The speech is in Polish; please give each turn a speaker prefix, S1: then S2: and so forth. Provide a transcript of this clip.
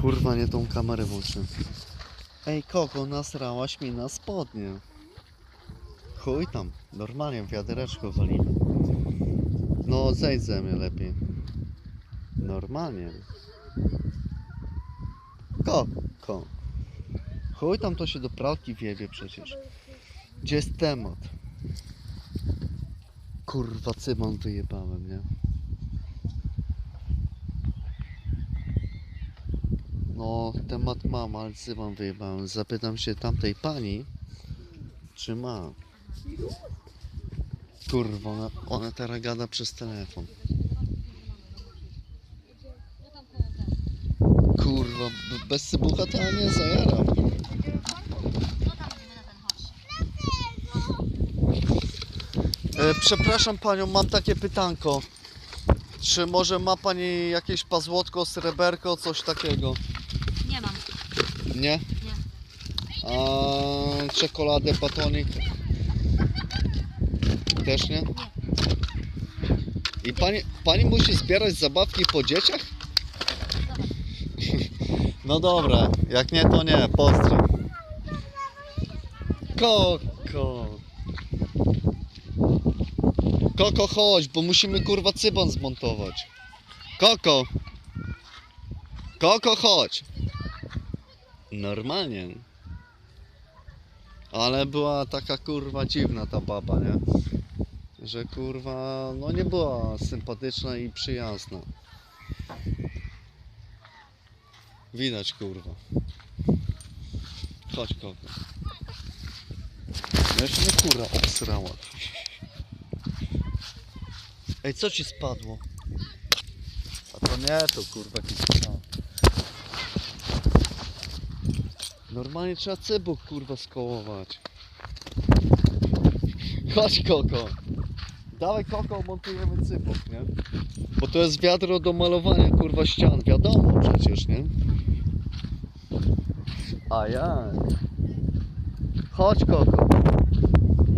S1: Kurwa, nie tą kamerę włączę. Ej, kogo nasrałaś mi na spodnie? Chuj tam, normalnie wiadereczko walimy. No, zejdź ze mnie lepiej. Normalnie. Ko, ko. Chuj tam to się do pralki wiebie przecież. Gdzie jest temat? Kurwa, cymon wyjebałem, nie? No, temat mam, ale cymon wyjebałem. Zapytam się tamtej pani, czy ma. Kurwa, ona, ona teraz gada przez telefon. Kurwa, bez cybucha to ja nie zajaram. E, przepraszam panią, mam takie pytanko. Czy może ma pani jakieś pazłotko, sreberko, coś takiego?
S2: Nie mam.
S1: Nie?
S2: Nie.
S1: A czekoladę, batonik? Też nie? I pani, pani musi zbierać zabawki po dzieciach? No dobra, jak nie to nie, pozdro. Koko. Koko chodź, bo musimy kurwa cybon zmontować. Koko. Koko chodź. Normalnie. Ale była taka kurwa dziwna ta baba, nie? Że kurwa, no nie była sympatyczna i przyjazna. Widać kurwa. Chodź kogo. Jeszcze mnie kurwa obsrała. Ej, co ci spadło? A to nie, to kurwa jakiś Normalnie trzeba cybuch kurwa skołować. Chodź koko. Dawaj koko, montujemy cybuch, nie? Bo to jest wiadro do malowania kurwa ścian, wiadomo przecież, nie? A jak? Chodź koko.